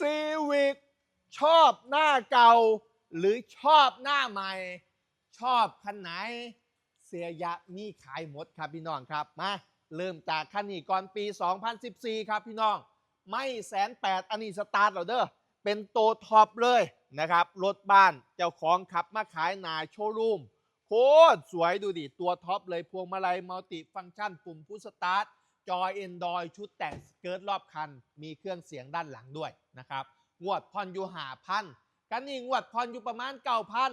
ซีวิกชอบหน้าเก่า หรือชอบหน้าใหม่ ชอบคันไหน เสียยะมีขายหมดครับพี่น้องครับมาเริ่มจากคันนี้ก่อนปี 2014 ครับพี่น้อง ไม่แสนแปดอันนี้สตาร์ทแล้วเด้อเป็นโตท็อปเลยนะครับ รถบ้านเจ้าของขับมาขายหนาโชว์รูมโคตรสวยดูดิ ตัวท็อปเลยพวงมาลัยมัลติฟังก์ชันปุ่มพุชสตาร์ท จอยเอนดอยชุดแต่งสเกิร์ตรอบคัน มีเครื่องเสียงด้านหลังด้วยนะครับ งวดพอนอยู่หาพันกันนี่งวดพอนอยู่ประมาณเก้าพัน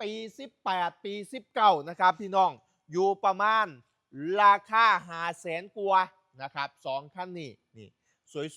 ปี 18 ปี 19 นะครับพี่น้อง อยู่ประมาณราคาหาแสนกว่านะครับสองคันนี้นี่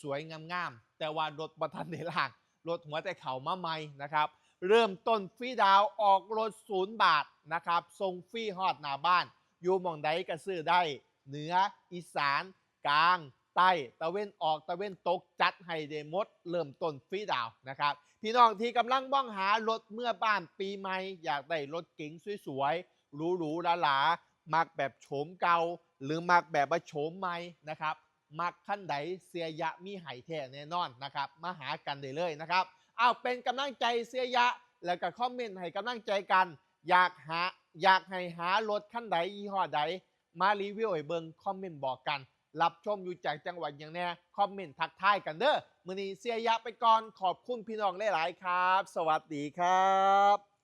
สวยๆ งามๆ แต่ว่ารถบัทันในล่างรถหัวแต่เข่ามาใหม่นะครับ เริ่มต้นฟรีดาวออกรถศูนย์บาทนะครับส่งฟรีฮอดหน้าบ้าน อยู่มองใดก็ซื้อได้ เหนืออีสาน กลางใต้ตะเวนออกตะเวนตกจัดให้เดมดเริ่มต้นฟรีดาวนะครับ พี่น้องที่กำลังบ้องหารถเมื่อบ้านปีใหม่อยากได้รถเก๋งสวยๆหรูๆหราๆมักแบบโฉมเก่า หรือมักแบบว่าโฉมใหม่นะครับมักขั้นใดเสียยะมีไห่แท้แน่นอนนะครับ มาหากันได้เลยนะครับเอาเป็นกำลังใจเสียยะ แล้วก็คอมเมนต์ให้กำลังใจกัน อยากหาอยากให้หารถขั้นใดยี่ห้อใด มารีวิวให้เบิงคอมเมนต์บอกกัน รับชมอยู่จากจังหวัดอย่างแน่คอมเมนต์ทักทายกันเด้อมือนี้เสียยะไปก่อนขอบคุณพี่น้องหลายๆครับ สวัสดีครับ